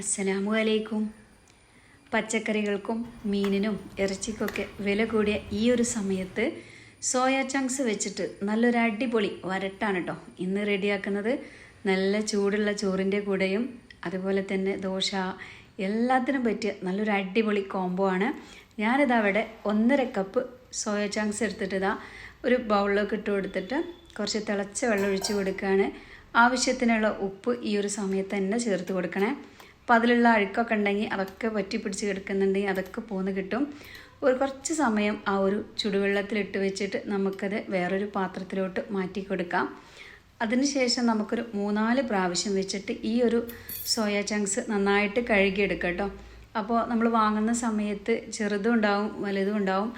അസ്സലാമു അലൈക്കും പച്ചക്കറികൾക്കും മീനിനും ഇറച്ചിക്കൊക്കെ വില കൂടിയ ഈ ഒരു സമയത്ത് സോയ ചങ്ക്സ് വെച്ചിട്ട് നല്ലൊരു അടിപൊളി വരട്ടാണ് കേട്ടോ ഇന്ന് റെഡിയാക്കുന്നത് നല്ല ചൂടുള്ള ചോറിന്റെ കൂടെയും അതുപോലെ തന്നെ ദോശ എല്ലാത്തിനും പറ്റിയ നല്ലൊരു അടിപൊളി കോംബോ ആണ്. ഞാനിതാ അവിടെ ഒന്നര കപ്പ് സോയ ചങ്ക്സ് എടുത്തിട്ട് ഇതാ ഒരു ബൗളിലേക്ക് ഇട്ട് കൊടുത്തിട്ട് കുറച്ച് തിളച്ച വെള്ളം ഒഴിച്ച് കൊടുക്കുകയാണ്. ആവശ്യത്തിനുള്ള ഉപ്പ് ഈ ഒരു സമയത്ത് തന്നെ ചേർത്ത് കൊടുക്കണേ. അപ്പോൾ അതിലുള്ള അഴുക്കൊക്കെ ഉണ്ടെങ്കിൽ അതൊക്കെ വറ്റി പിടിച്ച് കിടക്കുന്നുണ്ടെങ്കിൽ അതൊക്കെ പോന്ന് കിട്ടും. ഒരു കുറച്ച് സമയം ആ ഒരു ചുടുവെള്ളത്തിലിട്ട് വെച്ചിട്ട് നമുക്കത് വേറൊരു പാത്രത്തിലോട്ട് മാറ്റി കൊടുക്കാം. അതിനുശേഷം നമുക്കൊരു മൂന്നാൽ പ്രാവശ്യം വെച്ചിട്ട് ഈ ഒരു സോയ ചങ്ക്സ് നന്നായിട്ട് കഴുകിയെടുക്കാം കേട്ടോ അപ്പോൾ നമ്മൾ വാങ്ങുന്ന സമയത്ത് ചെറുതും ഉണ്ടാവും വലുതും ഉണ്ടാവും.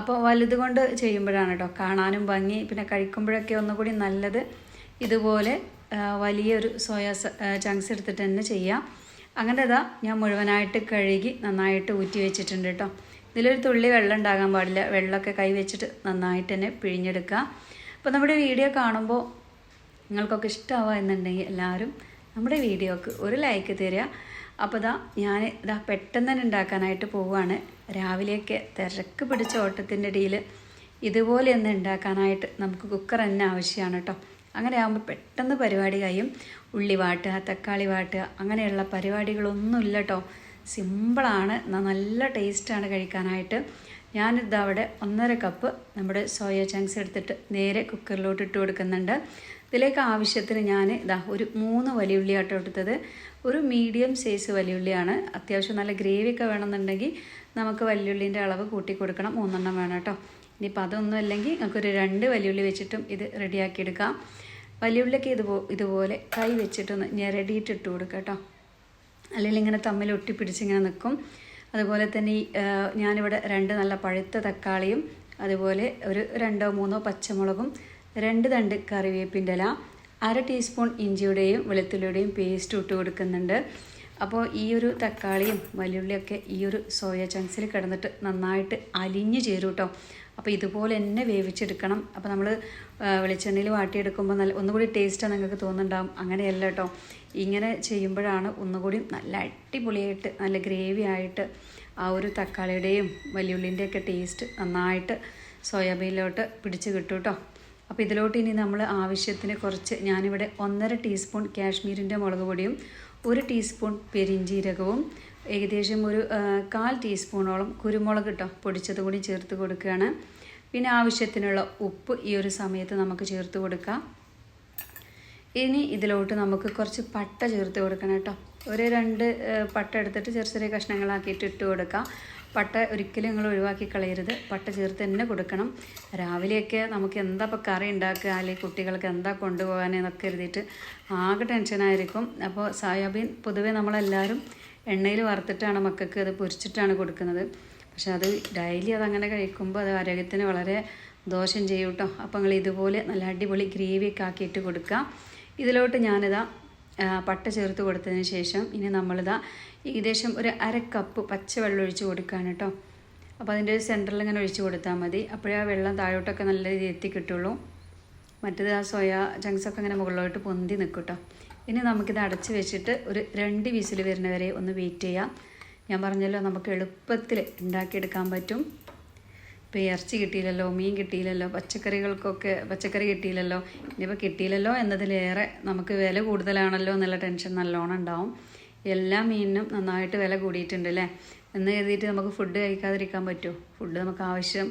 അപ്പോൾ വലുത് കൊണ്ട് ചെയ്യുമ്പോഴാണ് കേട്ടോ കാണാനും ഭംഗി. പിന്നെ കഴിക്കുമ്പോഴൊക്കെ ഒന്നുകൂടി നല്ലത് ഇതുപോലെ വലിയൊരു സോയ ചങ്ക്സ് എടുത്തിട്ട് തന്നെ ചെയ്യാം. അങ്ങനെ ഇതാ ഞാൻ മുഴുവനായിട്ട് കഴുകി നന്നായിട്ട് ഊറ്റി വെച്ചിട്ടുണ്ട് കേട്ടോ. ഇതിലൊരു തുള്ളി വെള്ളം ഉണ്ടാകാൻ പാടില്ല. വെള്ളമൊക്കെ കൈ വെച്ചിട്ട് നന്നായിട്ട് തന്നെ പിഴിഞ്ഞെടുക്കുക. അപ്പോൾ നമ്മുടെ വീഡിയോ കാണുമ്പോൾ നിങ്ങൾക്കൊക്കെ ഇഷ്ടമാവുക എന്നുണ്ടെങ്കിൽ എല്ലാവരും നമ്മുടെ വീഡിയോക്ക് ഒരു ലൈക്ക് തരിക. അപ്പോൾ ഇതാ ഞാൻ ഇതാ പെട്ടെന്ന് തന്നെ ഉണ്ടാക്കാനായിട്ട് പോവുകയാണ്. രാവിലെയൊക്കെ തിരക്ക് പിടിച്ച ഓട്ടത്തിന്റെ ഇടയിൽ ഇതുപോലെ ഒന്ന് ഉണ്ടാക്കാനായിട്ട് നമുക്ക് കുക്കർ തന്നെ ആവശ്യമാണ് കേട്ടോ. അങ്ങനെ ആകുമ്പോൾ പെട്ടെന്ന് പരിപാടി കഴിയും. ഉള്ളി വാട്ടുക തക്കാളി വാട്ടുക അങ്ങനെയുള്ള പരിപാടികളൊന്നുമില്ല കേട്ടോ സിമ്പിളാണ് നല്ല ടേസ്റ്റാണ് കഴിക്കാനായിട്ട്. ഞാനിത് അവിടെ ഒന്നര കപ്പ് നമ്മുടെ സോയ ചങ്ക്സ് എടുത്തിട്ട് നേരെ കുക്കറിലോട്ട് ഇട്ട് കൊടുക്കുന്നുണ്ട്. ഇതിലേക്ക് ആവശ്യത്തിന് ഞാൻ ഇതാ ഒരു മൂന്ന് വലിയുള്ളിയാട്ടോ എടുത്തത്. ഒരു മീഡിയം സൈസ് വലിയുള്ളിയാണ്. അത്യാവശ്യം നല്ല ഗ്രേവിയൊക്കെ വേണമെന്നുണ്ടെങ്കിൽ നമുക്ക് വലിയുള്ളിന്റെ അളവ് കൂട്ടി കൊടുക്കണം. മൂന്നെണ്ണം വേണം കേട്ടോ. ഇനിയിപ്പോൾ അതൊന്നും അല്ലെങ്കിൽ നമുക്കൊരു രണ്ട് വലിയുള്ളി വെച്ചിട്ടും ഇത് റെഡിയാക്കിയെടുക്കാം വലിയുള്ളിക്ക് ഇതുപോ ഇതുപോലെ കൈ വെച്ചിട്ടൊന്ന് ഞെരടിയിട്ട് ഇട്ട് കൊടുക്കുക കേട്ടോ. അല്ലെങ്കിൽ ഇങ്ങനെ തമ്മിൽ ഒട്ടിപ്പിടിച്ച് ഇങ്ങനെ നിൽക്കും അതുപോലെ തന്നെ ഈ ഞാനിവിടെ രണ്ട് നല്ല പഴുത്ത തക്കാളിയും അതുപോലെ ഒരു രണ്ടോ മൂന്നോ പച്ചമുളകും രണ്ട് തണ്ട് കറിവേപ്പിന്റെ ഇല അര ടീസ്പൂൺ ഇഞ്ചിയുടെയും വെളുത്തുള്ളിയുടെയും പേസ്റ്റ് ഇട്ട് കൊടുക്കുന്നുണ്ട്. അപ്പോൾ ഈ ഒരു തക്കാളിയും വലിയുള്ളിയൊക്കെ ഈ ഒരു സോയ ചങ്ക്സിൽ കിടന്നിട്ട് നന്നായിട്ട് അലിഞ്ഞു ചേരും കേട്ടോ അപ്പോൾ ഇതുപോലെ തന്നെ വേവിച്ചെടുക്കണം. അപ്പോൾ നമ്മൾ വെളിച്ചെണ്ണയിൽ വാട്ടിയെടുക്കുമ്പോൾ നല്ല ഒന്നുകൂടി ടേസ്റ്റാണ് നിങ്ങൾക്ക് തോന്നുന്നുണ്ടാവും. അങ്ങനെയല്ല കേട്ടോ ഇങ്ങനെ ചെയ്യുമ്പോഴാണ് ഒന്നുകൂടി നല്ല അടിപൊളിയായിട്ട് നല്ല ഗ്രേവി ആയിട്ട് ആ ഒരു തക്കാളിയുടെയും വലിയുള്ളിന്റെയൊക്കെ ടേസ്റ്റ് നന്നായിട്ട് സോയാബീനിലോട്ട് പിടിച്ച് കിട്ടും കേട്ടോ അപ്പോൾ ഇതിലോട്ട് ഇനി നമ്മൾ ആവശ്യത്തിന് കുറച്ച് ഞാനിവിടെ ഒന്നര ടീസ്പൂൺ കാശ്മീരിന്റെ മുളക് പൊടിയും ഒരു ടീസ്പൂൺ പെരിഞ്ജീരകവും ഏകദേശം ഒരു കാൽ ടീസ്പൂണോളം കുരുമുളക് കേട്ടോ പൊടിച്ചത് കൂടി ചേർത്ത് കൊടുക്കുകയാണ്. പിന്നെ ആവശ്യത്തിനുള്ള ഉപ്പ് ഈ ഒരു സമയത്ത് നമുക്ക് ചേർത്ത് കൊടുക്കാം. ഇനി ഇതിലോട്ട് നമുക്ക് കുറച്ച് പട്ട ചേർത്ത് കൊടുക്കണം കേട്ടോ. ഒരു രണ്ട് പട്ട എടുത്തിട്ട് ചെറിയ ചെറിയ കഷ്ണങ്ങളാക്കിയിട്ട് ഇട്ട് കൊടുക്കാം. പട്ട ഒരിക്കലും നിങ്ങൾ ഒഴിവാക്കി കളയരുത്. പട്ട ചേർത്ത് തന്നെ കൊടുക്കണം. രാവിലെയൊക്കെ നമുക്ക് എന്താ ഇപ്പോൾ കറി ഉണ്ടാക്കുക? അല്ലെങ്കിൽ കുട്ടികൾക്ക് എന്താ കൊണ്ടുപോകാൻ എന്നൊക്കെ എഴുതിയിട്ട് ആകെ ടെൻഷനായിരിക്കും അപ്പോൾ സോയാബീൻ പൊതുവേ നമ്മളെല്ലാവരും എണ്ണയിൽ വറുത്തിട്ടാണ് മക്കൾക്ക് അത് പൊരിച്ചിട്ടാണ് കൊടുക്കുന്നത്. പക്ഷെ അത് ഡെയിലി അതങ്ങനെ കഴിക്കുമ്പോൾ അത് ആരോഗ്യത്തിന് വളരെ ദോഷം ചെയ്യൂട്ടോ അപ്പോൾ നിങ്ങൾ ഇതുപോലെ നല്ല അടിപൊളി ഗ്രേവിയൊക്കെ ആക്കിയിട്ട് കൊടുക്കുക. ഇതിലോട്ട് ഞാനിതാ പട്ട ചേർത്ത് കൊടുത്തതിന് ശേഷം ഇനി നമ്മളിതാ ഏകദേശം ഒരു അര കപ്പ് പച്ചവെള്ളം ഒഴിച്ച് കൊടുക്കുകയാണ് കേട്ടോ അപ്പോൾ അതിന്റെ ഒരു സെന്ററിൽ ഇങ്ങനെ ഒഴിച്ച് കൊടുത്താൽ മതി. അപ്പോഴേ ആ വെള്ളം താഴോട്ടൊക്കെ നല്ല രീതിയിൽ എത്തി കിട്ടുള്ളൂ മറ്റേത് ആ സോയ ചങ്ക്സൊക്കെ ഇങ്ങനെ മുകളിലോട്ട് പൊന്തി നിൽക്കും കേട്ടോ ഇനി നമുക്കിത് അടച്ച് വെച്ചിട്ട് ഒരു രണ്ട് വിസിൽ വരുന്നവരെ ഒന്ന് വെയിറ്റ് ചെയ്യാം. ഞാൻ പറഞ്ഞല്ലോ നമുക്ക് എളുപ്പത്തിൽ ഉണ്ടാക്കിയെടുക്കാൻ പറ്റും. ഇപ്പോൾ ഇറച്ചി കിട്ടിയില്ലല്ലോ മീൻ കിട്ടിയില്ലല്ലോ പച്ചക്കറികൾക്കൊക്കെ പച്ചക്കറി കിട്ടിയില്ലല്ലോ ഇനിയിപ്പോൾ കിട്ടിയില്ലല്ലോ എന്നതിലേറെ നമുക്ക് വില കൂടുതലാണല്ലോ എന്നുള്ള ടെൻഷൻ നല്ലോണം ഉണ്ടാവും. എല്ലാ മീനിനും നന്നായിട്ട് വില കൂടിയിട്ടുണ്ട് അല്ലേ? എന്ന് കരുതിയിട്ട് നമുക്ക് ഫുഡ് കഴിക്കാതിരിക്കാൻ പറ്റുമോ ഫുഡ് നമുക്ക് ആവശ്യം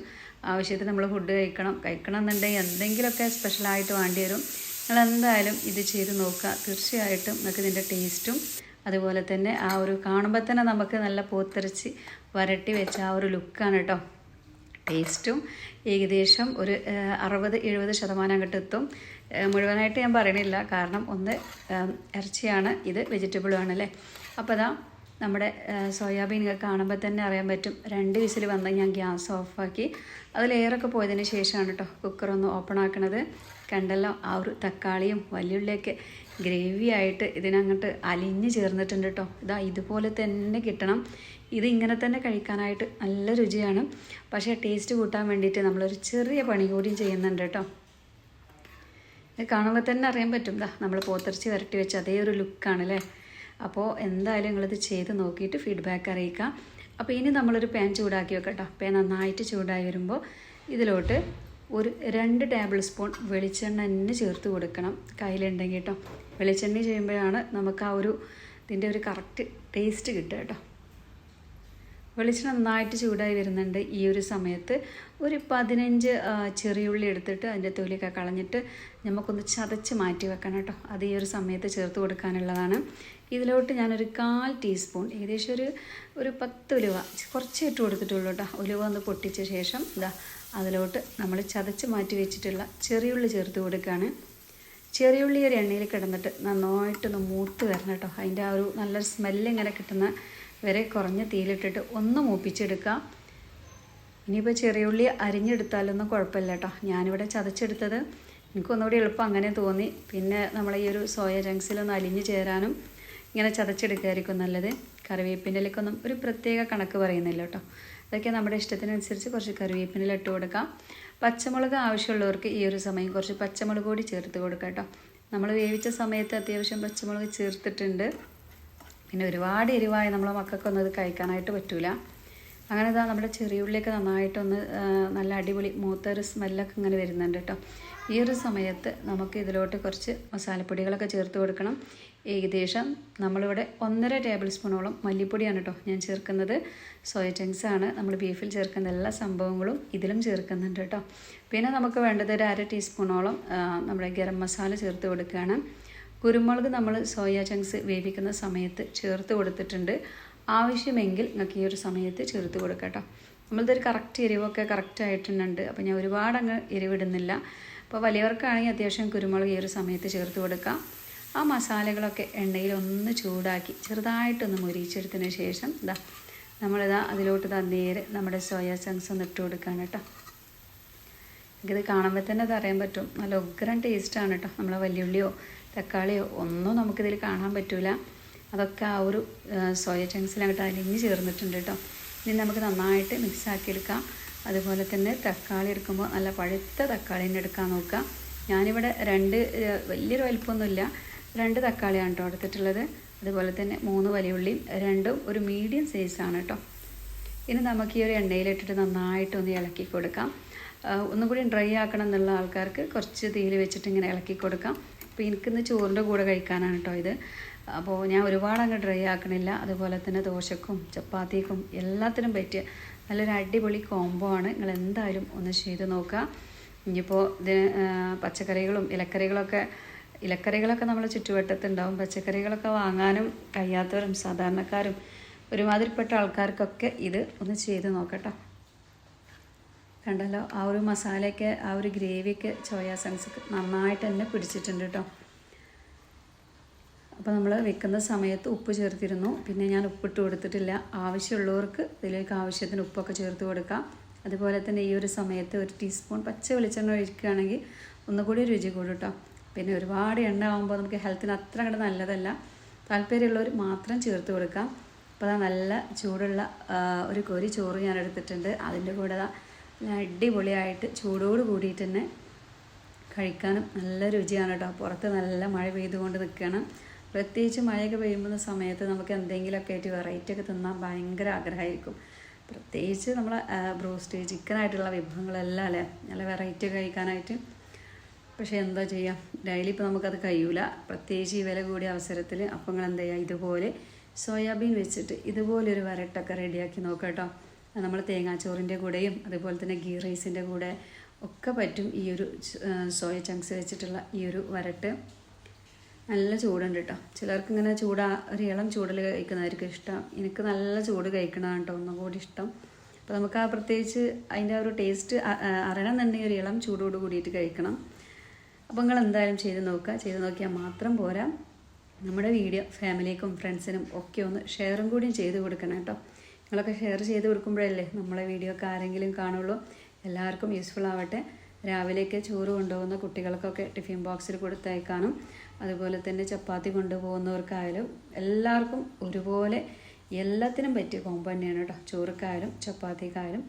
ആവശ്യത്തിന് നമ്മൾ ഫുഡ് കഴിക്കണം. കഴിക്കണം എന്നുണ്ടെങ്കിൽ എന്തെങ്കിലുമൊക്കെ സ്പെഷ്യലായിട്ട് വേണ്ടി വരും. നിങ്ങൾ എന്തായാലും ഇത് ചെയ്ത് നോക്കുക. തീർച്ചയായിട്ടും നിങ്ങൾക്ക് ഇതിന്റെ ടേസ്റ്റും അതുപോലെ തന്നെ ആ ഒരു കാണുമ്പോൾ തന്നെ നമുക്ക് നല്ല പോത്തിറച്ചി വരട്ടി വെച്ച ആ ഒരു ലുക്കാണ് കേട്ടോ. ടേസ്റ്റും ഏകദേശം ഒരു അറുപത് എഴുപത് ശതമാനം അങ്ങോട്ട് എത്തും. മുഴുവനായിട്ട് ഞാൻ പറയണില്ല. കാരണം ഒന്ന് ഇറച്ചിയാണ് ഇത് വെജിറ്റബിളും ആണല്ലേ? അപ്പോൾ അതാ നമ്മുടെ സോയാബീൻ കാണുമ്പോൾ തന്നെ അറിയാൻ പറ്റും. രണ്ട് വിസിൽ വന്ന് ഞാൻ ഗ്യാസ് ഓഫാക്കി. അതിലേറൊക്കെ പോയതിന് ശേഷമാണ് കേട്ടോ കുക്കറൊന്ന് ഓപ്പൺ ആക്കണത്. കണ്ടല്ലോ ആ ഒരു തക്കാളിയും വലിയുള്ളിയൊക്കെ ഗ്രേവി ആയിട്ട് ഇതിനങ്ങോട്ട് അലിഞ്ഞ് ചേർന്നിട്ടുണ്ട് കേട്ടോ ഇതാ ഇതുപോലെ തന്നെ കിട്ടണം. ഇത് ഇങ്ങനെ തന്നെ കഴിക്കാനായിട്ട് നല്ല രുചിയാണ്. പക്ഷേ ടേസ്റ്റ് കൂട്ടാൻ വേണ്ടിയിട്ട് നമ്മളൊരു ചെറിയ പണി കൂടി ചെയ്യുന്നുണ്ട് കേട്ടോ. ഇത് കാണുമ്പോൾ തന്നെ അറിയാൻ പറ്റും. ദാ നമ്മൾ പോത്തിറച്ചി വരട്ടി വെച്ച അതേ ഒരു ലുക്കാണ് അല്ലേ? അപ്പോൾ എന്തായാലും നിങ്ങളിത് ചെയ്ത് നോക്കിയിട്ട് ഫീഡ്ബാക്ക് അറിയിക്കാം അപ്പോൾ ഇനി നമ്മളൊരു പാൻ ചൂടാക്കി വെക്കട്ടോ പാൻ നന്നായിട്ട് ചൂടായി വരുമ്പോൾ ഇതിലോട്ട് ഒരു രണ്ട് ടേബിൾ സ്പൂൺ വെളിച്ചെണ്ണ തന്നെ ചേർത്ത് കൊടുക്കണം കയ്യിലുണ്ടെങ്കിൽ കേട്ടോ. വെളിച്ചെണ്ണ ചെയ്യുമ്പോഴാണ് നമുക്ക് ആ ഒരു ഇതിന്റെ ഒരു കറക്റ്റ് ടേസ്റ്റ് കിട്ടുക കേട്ടോ. വെളിച്ചെണ്ണ നന്നായിട്ട് ചൂടായി വരുന്നുണ്ട് ഈ ഒരു സമയത്ത്. ഒരു പതിനഞ്ച് ചെറിയുള്ളി എടുത്തിട്ട് അതിന്റെ തൊലിയൊക്കെ കളഞ്ഞിട്ട് നമുക്കൊന്ന് ചതച്ച് മാറ്റി വെക്കണം കേട്ടോ. അത് ഈ ഒരു സമയത്ത് ചേർത്ത് കൊടുക്കാനുള്ളതാണ്. ഇതിലോട്ട് ഞാനൊരു കാൽ ടീസ്പൂൺ ഏകദേശം ഒരു ഒരു പത്ത് ഉലുവ കുറച്ച് ഇട്ട് കൊടുത്തിട്ടുള്ളൂ കേട്ടോ. ഉലുവ ഒന്ന് പൊട്ടിച്ച ശേഷം ഇതാ അതിലോട്ട് നമ്മൾ ചതച്ച് മാറ്റി വെച്ചിട്ടുള്ള ചെറിയുള്ളി ചേർത്ത് കൊടുക്കുകയാണ്. ചെറിയുള്ളി ഒരു എണ്ണയിൽ കിടന്നിട്ട് നന്നായിട്ടൊന്ന് മൂത്ത് വരണം കേട്ടോ. അതിന്റെ ആ ഒരു നല്ല സ്മെല്ല് ഇങ്ങനെ കിട്ടുന്ന വരെ കുറഞ്ഞ തീയിലിട്ടിട്ട് ഒന്ന് മൂപ്പിച്ചെടുക്കാം ഇനിയിപ്പോൾ ചെറിയുള്ളി അരിഞ്ഞെടുത്താലൊന്നും കുഴപ്പമില്ല കേട്ടോ. ഞാനിവിടെ ചതച്ചെടുത്തത്. എനിക്കൊന്നുകൂടി എളുപ്പം അങ്ങനെ തോന്നി. പിന്നെ നമ്മൾ ഈ ഒരു സോയ ജങ്സിലൊന്ന് അലിഞ്ഞു ചേരാനും ഇങ്ങനെ ചതച്ചെടുക്കുകയായിരിക്കും നല്ലത്. കറിവേപ്പിന്റെലേക്കൊന്നും ഒരു പ്രത്യേക കണക്ക് പറയുന്നില്ല കേട്ടോ. അതൊക്കെ നമ്മുടെ ഇഷ്ടത്തിനനുസരിച്ച് കുറച്ച് കറിവേപ്പിനില ഇട്ട് കൊടുക്കാം. പച്ചമുളക് ആവശ്യമുള്ളവർക്ക് ഈ ഒരു സമയം കുറച്ച് പച്ചമുളക് കൂടി ചേർത്ത് കൊടുക്കാം കേട്ടോ. നമ്മൾ വേവിച്ച സമയത്ത് അത്യാവശ്യം പച്ചമുളക് ചേർത്തിട്ടുണ്ട്. പിന്നെ ഒരുപാട് എരിവായി നമ്മളെ മക്കൾക്കൊന്നും ഇത് കഴിക്കാനായിട്ട് പറ്റൂല. അങ്ങനെ ഇതാ നമ്മുടെ ചെറിയുള്ളിയൊക്കെ നന്നായിട്ടൊന്ന് നല്ല അടിപൊളി മൂത്തൊരു സ്മെല്ലൊക്കെ ഇങ്ങനെ വരുന്നുണ്ട് കേട്ടോ. ഈ ഒരു സമയത്ത് നമുക്ക് ഇതിലോട്ട് കുറച്ച് മസാലപ്പൊടികളൊക്കെ ചേർത്ത് കൊടുക്കണം. ഏകദേശം നമ്മളിവിടെ ഒന്നര ടേബിൾ സ്പൂണോളം മല്ലിപ്പൊടിയാണ് കേട്ടോ ഞാൻ ചേർക്കുന്നത്. സോയ ചങ്ക്സ് ആണ് നമ്മൾ ബീഫിൽ ചേർക്കുന്ന എല്ലാ സംഭവങ്ങളും ഇതിലും ചേർക്കുന്നുണ്ട് കേട്ടോ. പിന്നെ നമുക്ക് വേണ്ടത് ഒരു അര ടീസ്പൂണോളം നമ്മുടെ ഗരം മസാല ചേർത്ത് കൊടുക്കുകയാണ്. കുരുമുളക് നമ്മൾ സോയ ചങ്ക്സ് വേവിക്കുന്ന സമയത്ത് ചേർത്ത് കൊടുത്തിട്ടുണ്ട്. ആവശ്യമെങ്കിൽ നിങ്ങൾക്ക് ഈ ഒരു സമയത്ത് ചേർത്ത് കൊടുക്കാം കേട്ടോ. നമ്മളിതൊരു കറക്റ്റ് എരിവൊക്കെ കറക്റ്റ് ആയിട്ടുണ്ട് അപ്പോൾ ഞാൻ ഒരുപാട് അങ്ങ് എരിവിടുന്നില്ല. അപ്പോൾ വലിയവർക്കാണെങ്കിൽ അത്യാവശ്യം കുരുമുളക് ഈ ഒരു സമയത്ത് ചേർത്ത് കൊടുക്കാം. ആ മസാലകളൊക്കെ എണ്ണയിൽ ഒന്ന് ചൂടാക്കി ചെറുതായിട്ടൊന്ന് മുരിച്ചെടുത്തതിന് ശേഷം ഇതാ നമ്മളിതാ അതിലോട്ട് ഇതാ നേരെ നമ്മുടെ സോയ ചങ്ക്സ് ഒന്ന് ഇട്ട് കൊടുക്കുകയാണ് കേട്ടോ. എനിക്കിത് കാണുമ്പോൾ തന്നെ അത് അറിയാൻ പറ്റും. നല്ല ഉഗ്രൻ ടേസ്റ്റാണ് കേട്ടോ. നമ്മളെ വലിയുള്ളിയോ തക്കാളിയോ ഒന്നും നമുക്കിതിൽ കാണാൻ പറ്റില്ല അതൊക്കെ ആ ഒരു സോയ ചങ്ക്സിലായിട്ട് അലിഞ്ഞ് ചേർന്നിട്ടുണ്ട് കേട്ടോ. ഇനി നമുക്ക് നന്നായിട്ട് മിക്സ് ആക്കിയെടുക്കാം അതുപോലെ തന്നെ തക്കാളി എടുക്കുമ്പോൾ നല്ല പഴുത്ത തക്കാളി തന്നെ എടുക്കാൻ നോക്കുക ഞാനിവിടെ രണ്ട് വലിയൊരു വലിപ്പമൊന്നുമില്ല. രണ്ട് തക്കാളിയാണ് കേട്ടോ എടുത്തിട്ടുള്ളത്. അതുപോലെ തന്നെ മൂന്ന് വലിയുള്ളിയും രണ്ടും ഒരു മീഡിയം സൈസാണ് കേട്ടോ. ഇനി നമുക്ക് ഈ ഒരു എണ്ണയിലിട്ടിട്ട് നന്നായിട്ടൊന്ന് ഇളക്കി കൊടുക്കാം. ഒന്നുകൂടി ഒന്നും കൂടി ഡ്രൈ ആക്കണം എന്നുള്ള ആൾക്കാർക്ക് കുറച്ച് തീയിൽ വെച്ചിട്ട് ഇങ്ങനെ ഇളക്കി കൊടുക്കാം. അപ്പോൾ എനിക്കിന്ന് ചോറിന്റെ കൂടെ കഴിക്കാനാണ് കേട്ടോ ഇത്. അപ്പോൾ ഞാൻ ഒരുപാട് അങ്ങ് ഡ്രൈ ആക്കണില്ല. അതുപോലെ തന്നെ ദോശക്കും ചപ്പാത്തിക്കും എല്ലാത്തിനും പറ്റിയ നല്ലൊരു അടിപൊളി കോംബോ ആണ്. നിങ്ങൾ എന്തായാലും ഒന്ന് ചെയ്ത് നോക്കുക ഇനിയിപ്പോൾ ഇതിന് ആ, പച്ചക്കറികളും ഇലക്കറികളൊക്കെ ഇലക്കറികളൊക്കെ നമ്മളെ ചുറ്റുവട്ടത്തുണ്ടാവും. പച്ചക്കറികളൊക്കെ വാങ്ങാനും കഴിയാത്തവരും സാധാരണക്കാരും ഒരുമാതിരിപ്പെട്ട ആൾക്കാർക്കൊക്കെ ഇത് ഒന്ന് ചെയ്ത് നോക്കട്ടോ. കണ്ടല്ലോ ആ ഒരു മസാലയ്ക്ക് ആ ഒരു ഗ്രേവിക്ക് ചോയാ സെൻസ് നന്നായിട്ട് തന്നെ പിടിച്ചിട്ടുണ്ട് കേട്ടോ അപ്പോൾ നമ്മൾ വെക്കുന്ന സമയത്ത് ഉപ്പ് ചേർത്തിരുന്നു. പിന്നെ ഞാൻ ഉപ്പിട്ട് കൊടുത്തിട്ടില്ല. ആവശ്യമുള്ളവർക്ക് ഇതിലേക്ക് ആവശ്യത്തിന് ഉപ്പൊക്കെ ചേർത്ത് കൊടുക്കാം. അതുപോലെ തന്നെ ഈ ഒരു സമയത്ത് ഒരു ടീസ്പൂൺ പച്ച വെളിച്ചെണ്ണ ഒഴിക്കുകയാണെങ്കിൽ ഒന്നുകൂടി രുചി കൂടും കേട്ടോ പിന്നെ ഒരുപാട് എണ്ണ ആകുമ്പോൾ നമുക്ക് ഹെൽത്തിന് അത്ര അങ്ങോട്ട് നല്ലതല്ല. താല്പര്യമുള്ളവർ മാത്രം ചേർത്ത് കൊടുക്കാം. അപ്പോൾ നല്ല ചൂടുള്ള ഒരു കോരി ചോറ് ഞാൻ എടുത്തിട്ടുണ്ട്. അതിന്റെ കൂടെ അടിപൊളിയായിട്ട് ചൂടോട് കൂടിയിട്ട് തന്നെ കഴിക്കാനും നല്ല രുചിയാണ് കേട്ടോ. പുറത്ത് നല്ല മഴ പെയ്തുകൊണ്ട് നിൽക്കണം. പ്രത്യേകിച്ച് മഴയൊക്കെ പെയ്യുമ്പോൾ സമയത്ത് നമുക്ക് എന്തെങ്കിലുമൊക്കെ ആയിട്ട് വെറൈറ്റി ഒക്കെ തിന്നാൻ ഭയങ്കര ആഗ്രഹമായിരിക്കും. പ്രത്യേകിച്ച് നമ്മൾ ബ്രോസ്റ്റ് ചിക്കനായിട്ടുള്ള വിഭവങ്ങളെല്ലാം അല്ലേ? നല്ല വെറൈറ്റി ഒക്കെ കഴിക്കാനായിട്ട്. പക്ഷേ എന്താ ചെയ്യുക ഡെയിലി ഇപ്പോൾ നമുക്കത് കഴിയൂല. പ്രത്യേകിച്ച് ഈ വില കൂടിയ അവസരത്തിൽ അപ്പങ്ങൾ നിങ്ങൾ എന്താ ചെയ്യുക? ഇതുപോലെ സോയാബീൻ വെച്ചിട്ട് ഇതുപോലൊരു വരട്ടൊക്കെ റെഡിയാക്കി നോക്കാം കേട്ടോ. നമ്മൾ തേങ്ങാച്ചോറിന്റെ കൂടെയും അതുപോലെ തന്നെ ഗീ റൈസിന്റെ കൂടെ ഒക്കെ പറ്റും ഈ ഒരു സോയ ചങ്ക്സ് വെച്ചിട്ടുള്ള ഈ ഒരു വരട്ട്. നല്ല ചൂടുണ്ട് കേട്ടോ ചിലർക്ക് ഇങ്ങനെ ചൂടാ ഒരു ഇളം ചൂടിൽ കഴിക്കുന്നതായിരിക്കും ഇഷ്ടം. എനിക്ക് നല്ല ചൂട് കഴിക്കണതാണ് കേട്ടോ ഒന്നുകൂടി ഇഷ്ടം. അപ്പോൾ നമുക്ക് ആ പ്രത്യേകിച്ച് അതിന്റെ ഒരു ടേസ്റ്റ് അറിയണമെന്നുണ്ടെങ്കിൽ ഒരു ഇളം ചൂടോട് കൂടിയിട്ട് കഴിക്കണം. അപ്പോൾ നിങ്ങൾ എന്തായാലും ചെയ്ത് നോക്കുക. ചെയ്ത് നോക്കിയാൽ മാത്രം പോരാ. നമ്മുടെ വീഡിയോ ഫാമിലിക്കും ഫ്രണ്ട്സിനും ഒക്കെ ഒന്ന് ഷെയറും കൂടിയും ചെയ്ത് കൊടുക്കണം കേട്ടോ നിങ്ങളൊക്കെ ഷെയർ ചെയ്ത് കൊടുക്കുമ്പോഴല്ലേ നമ്മളെ വീഡിയോ ഒക്കെ ആരെങ്കിലും കാണുള്ളൂ. എല്ലാവർക്കും യൂസ്ഫുൾ ആവട്ടെ. രാവിലേക്ക് ചോറ് കൊണ്ടുപോകുന്ന കുട്ടികൾക്കൊക്കെ ടിഫിൻ ബോക്സിൽ കൊടുത്തയക്കാനും അതുപോലെ തന്നെ ചപ്പാത്തി കൊണ്ടുപോകുന്നവർക്കായാലും എല്ലാവർക്കും ഒരുപോലെ എല്ലാത്തിനും പറ്റിയ കോമ്പോ തന്നെയാണ് കേട്ടോ. ചോറുക്കായാലും ചപ്പാത്തിക്കായാലും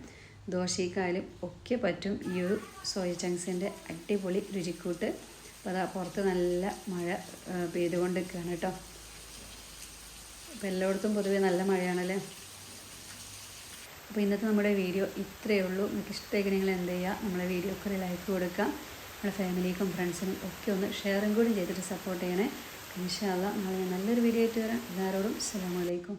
ദോശയ്ക്കായാലും ഒക്കെ പറ്റും ഈ ഒരു സോയ ചങ്സിന്റെ അടിപൊളി രുചിക്കൂട്ട്. അപ്പോൾ അതാ പുറത്ത് നല്ല മഴ പെയ്തുകൊണ്ടിരിക്കുകയാണ് കേട്ടോ. അപ്പോൾ എല്ലായിടത്തും പൊതുവേ നല്ല മഴയാണല്ലേ? അപ്പോൾ ഇന്നത്തെ നമ്മുടെ വീഡിയോ ഇത്രയേ ഉള്ളൂ. നിങ്ങൾക്ക് ഇഷ്ടമായിരിക്കും നിങ്ങൾ എന്ത് ചെയ്യുക? നമ്മളെ വീഡിയോക്ക് ഒരു ലൈക്ക് കൊടുക്കുക. നമ്മുടെ ഫാമിലിക്കും ഫ്രണ്ട്സിനും ഒക്കെ ഒന്ന് ഷെയറും കൂടി ചെയ്തിട്ട് സപ്പോർട്ട് ചെയ്യണേ. ഇൻഷാല്ല നാളെ നല്ലൊരു വീഡിയോ ആയിട്ട് വരാം. എല്ലാവരോടും അസ്സലാമു അലൈക്കും.